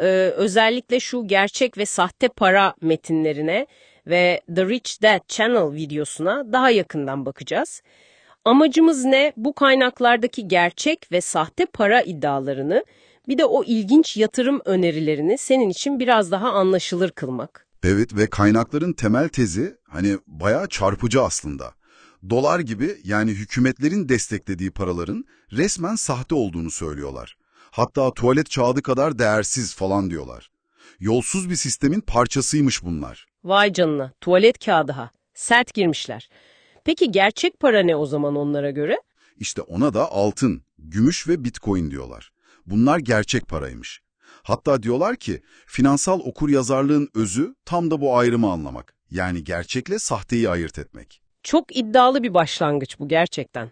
e, özellikle şu gerçek ve sahte para metinlerine ve The Rich Dad Channel videosuna daha yakından bakacağız. Amacımız ne? Bu kaynaklardaki gerçek ve sahte para iddialarını bir de o ilginç yatırım önerilerini senin için biraz daha anlaşılır kılmak. Evet ve kaynakların temel tezi hani bayağı çarpıcı aslında. Dolar gibi yani hükümetlerin desteklediği paraların resmen sahte olduğunu söylüyorlar. Hatta tuvalet kağıdı kadar değersiz falan diyorlar. Yolsuz bir sistemin parçasıymış bunlar. Vay canına, tuvalet kağıdı ha. Sert girmişler. Peki gerçek para ne o zaman onlara göre? İşte ona da altın, gümüş ve bitcoin diyorlar. Bunlar gerçek paraymış. Hatta diyorlar ki finansal okuryazarlığın özü tam da bu ayrımı anlamak. Yani gerçekle sahteyi ayırt etmek. Çok iddialı bir başlangıç bu gerçekten.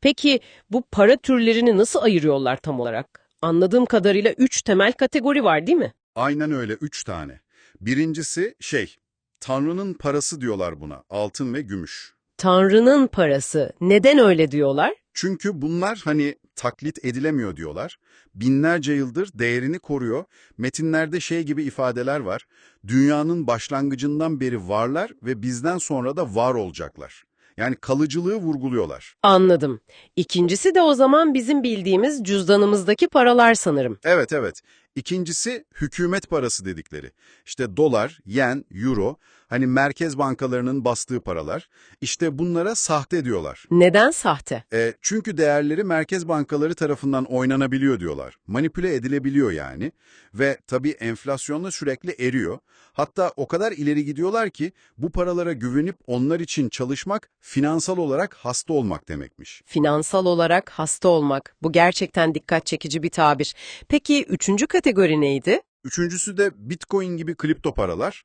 Peki bu para türlerini nasıl ayırıyorlar tam olarak? Anladığım kadarıyla üç temel kategori var değil mi? Aynen öyle üç tane. Birincisi şey, Tanrı'nın parası diyorlar buna, altın ve gümüş. Tanrı'nın parası. Neden öyle diyorlar? Çünkü bunlar hani taklit edilemiyor diyorlar. Binlerce yıldır değerini koruyor. Metinlerde şey gibi ifadeler var. Dünyanın başlangıcından beri varlar ve bizden sonra da var olacaklar. Yani kalıcılığı vurguluyorlar. Anladım. İkincisi de o zaman bizim bildiğimiz cüzdanımızdaki paralar sanırım. Evet evet. İkincisi hükümet parası dedikleri. İşte dolar, yen, euro, hani merkez bankalarının bastığı paralar. İşte bunlara sahte diyorlar. Neden sahte? E, çünkü değerleri merkez bankaları tarafından oynanabiliyor diyorlar. Manipüle edilebiliyor yani. Ve tabii enflasyonla sürekli eriyor. Hatta o kadar ileri gidiyorlar ki bu paralara güvenip onlar için çalışmak finansal olarak hasta olmak demekmiş. Finansal olarak hasta olmak. Bu gerçekten dikkat çekici bir tabir. Peki üçüncü kategori neydi? Üçüncüsü de bitcoin gibi kripto paralar.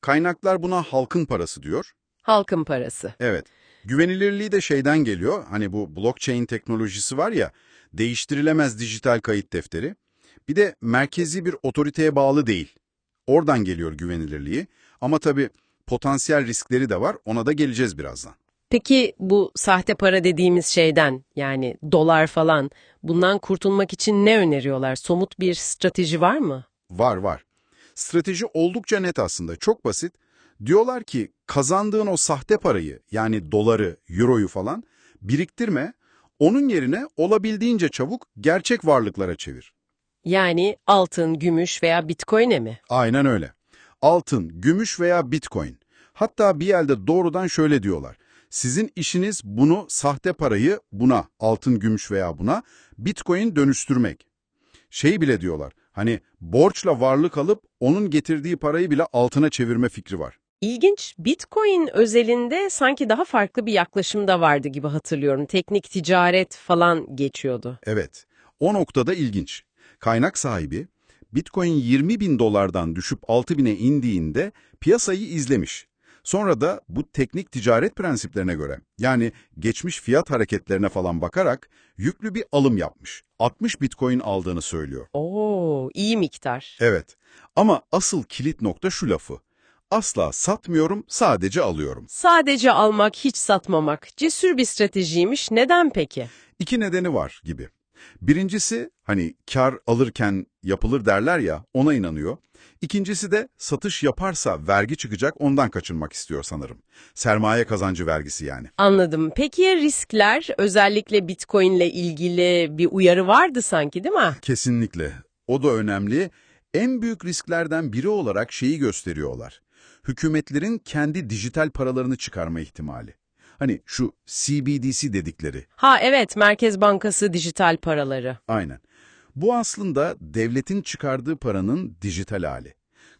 Kaynaklar buna halkın parası diyor. Halkın parası. Evet. Güvenilirliği de şeyden geliyor. Hani bu blockchain teknolojisi var ya, değiştirilemez dijital kayıt defteri. Bir de merkezi bir otoriteye bağlı değil. Oradan geliyor güvenilirliği. Ama tabii potansiyel riskleri de var. Ona da geleceğiz birazdan. Peki bu sahte para dediğimiz şeyden yani dolar falan bundan kurtulmak için ne öneriyorlar? Somut bir strateji var mı? Var var. Strateji oldukça net aslında. Çok basit. Diyorlar ki kazandığın o sahte parayı yani doları, euroyu falan biriktirme. Onun yerine olabildiğince çabuk gerçek varlıklara çevir. Yani altın, gümüş veya bitcoin'e mi? Aynen öyle. Altın, gümüş veya bitcoin. Hatta bir yerde doğrudan şöyle diyorlar. Sizin işiniz bunu sahte parayı buna, altın, gümüş veya buna bitcoin dönüştürmek. Şey bile diyorlar. Hani borçla varlık alıp onun getirdiği parayı bile altına çevirme fikri var. İlginç. Bitcoin özelinde sanki daha farklı bir yaklaşım da vardı gibi hatırlıyorum. Teknik ticaret falan geçiyordu. Evet. O noktada ilginç. Kaynak sahibi Bitcoin 20 bin dolardan düşüp 6 bine indiğinde piyasayı izlemiş. Sonra da bu teknik ticaret prensiplerine göre yani geçmiş fiyat hareketlerine falan bakarak yüklü bir alım yapmış. 60 Bitcoin aldığını söylüyor. Oo, iyi miktar. Evet ama asıl kilit nokta şu lafı. Asla satmıyorum, sadece alıyorum. Sadece almak, hiç satmamak. Cesur bir stratejiymiş. Neden peki? İki nedeni var gibi. Birincisi hani kar alırken yapılır derler ya ona inanıyor. İkincisi de satış yaparsa vergi çıkacak ondan kaçınmak istiyor sanırım. Sermaye kazancı vergisi yani. Anladım. Peki ya riskler? Özellikle Bitcoin ile ilgili bir uyarı vardı sanki değil mi? Kesinlikle. O da önemli. En büyük risklerden biri olarak şeyi gösteriyorlar. Hükümetlerin kendi dijital paralarını çıkarma ihtimali. Hani şu CBDC dedikleri. Ha evet, Merkez Bankası dijital paraları. Aynen. Bu aslında devletin çıkardığı paranın dijital hali.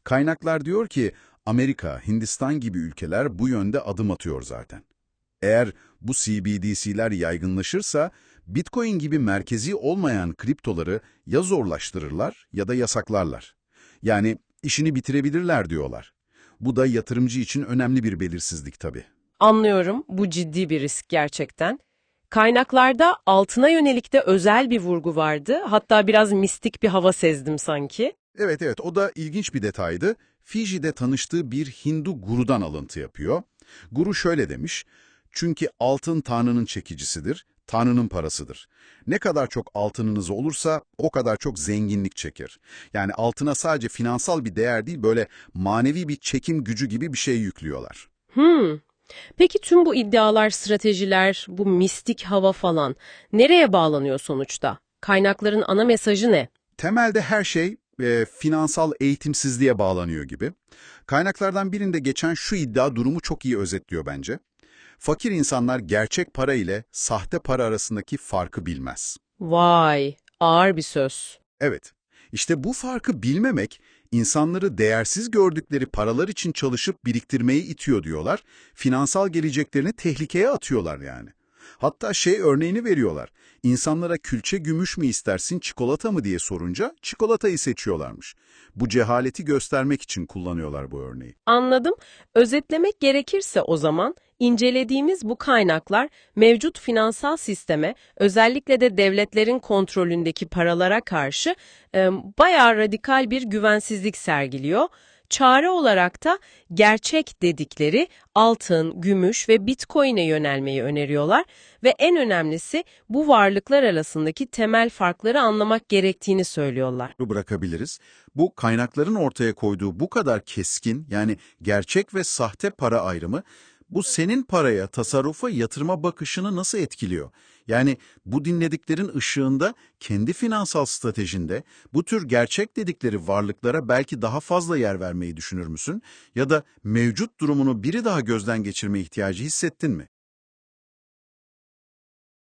Kaynaklar diyor ki Amerika, Hindistan gibi ülkeler bu yönde adım atıyor zaten. Eğer bu CBDC'ler yaygınlaşırsa Bitcoin gibi merkezi olmayan kriptoları ya zorlaştırırlar ya da yasaklarlar. Yani işini bitirebilirler diyorlar. Bu da yatırımcı için önemli bir belirsizlik tabii. Anlıyorum, bu ciddi bir risk gerçekten. Kaynaklarda altına yönelik de özel bir vurgu vardı. Hatta biraz mistik bir hava sezdim sanki. Evet evet o da ilginç bir detaydı. Fiji'de tanıştığı bir Hindu gurudan alıntı yapıyor. Guru şöyle demiş, çünkü altın tanrının çekicisidir, Tanrı'nın parasıdır. Ne kadar çok altınınız olursa o kadar çok zenginlik çeker. Yani altına sadece finansal bir değer değil böyle manevi bir çekim gücü gibi bir şey yüklüyorlar. Hmm. Peki tüm bu iddialar, stratejiler, bu mistik hava falan nereye bağlanıyor sonuçta? Kaynakların ana mesajı ne? Temelde her şey e, finansal eğitimsizliğe bağlanıyor gibi. Kaynaklardan birinde geçen şu iddia durumu çok iyi özetliyor bence. Fakir insanlar gerçek para ile sahte para arasındaki farkı bilmez. Vay, ağır bir söz. Evet, işte bu farkı bilmemek insanları değersiz gördükleri paralar için çalışıp biriktirmeyi itiyor diyorlar. Finansal geleceklerini tehlikeye atıyorlar yani. Hatta şey örneğini veriyorlar. İnsanlara külçe gümüş mü istersin çikolata mı diye sorunca çikolatayı seçiyorlarmış. Bu cehaleti göstermek için kullanıyorlar bu örneği. Anladım. Özetlemek gerekirse o zaman incelediğimiz bu kaynaklar mevcut finansal sisteme özellikle de devletlerin kontrolündeki paralara karşı e, bayağı radikal bir güvensizlik sergiliyor. Çare olarak da gerçek dedikleri altın, gümüş ve bitcoin'e yönelmeyi öneriyorlar ve en önemlisi bu varlıklar arasındaki temel farkları anlamak gerektiğini söylüyorlar. bırakabiliriz. Bu kaynakların ortaya koyduğu bu kadar keskin yani gerçek ve sahte para ayrımı bu senin paraya, tasarrufa, yatırıma bakışını nasıl etkiliyor? Yani bu dinlediklerin ışığında kendi finansal stratejinde bu tür gerçek dedikleri varlıklara belki daha fazla yer vermeyi düşünür müsün? Ya da mevcut durumunu biri daha gözden geçirme ihtiyacı hissettin mi?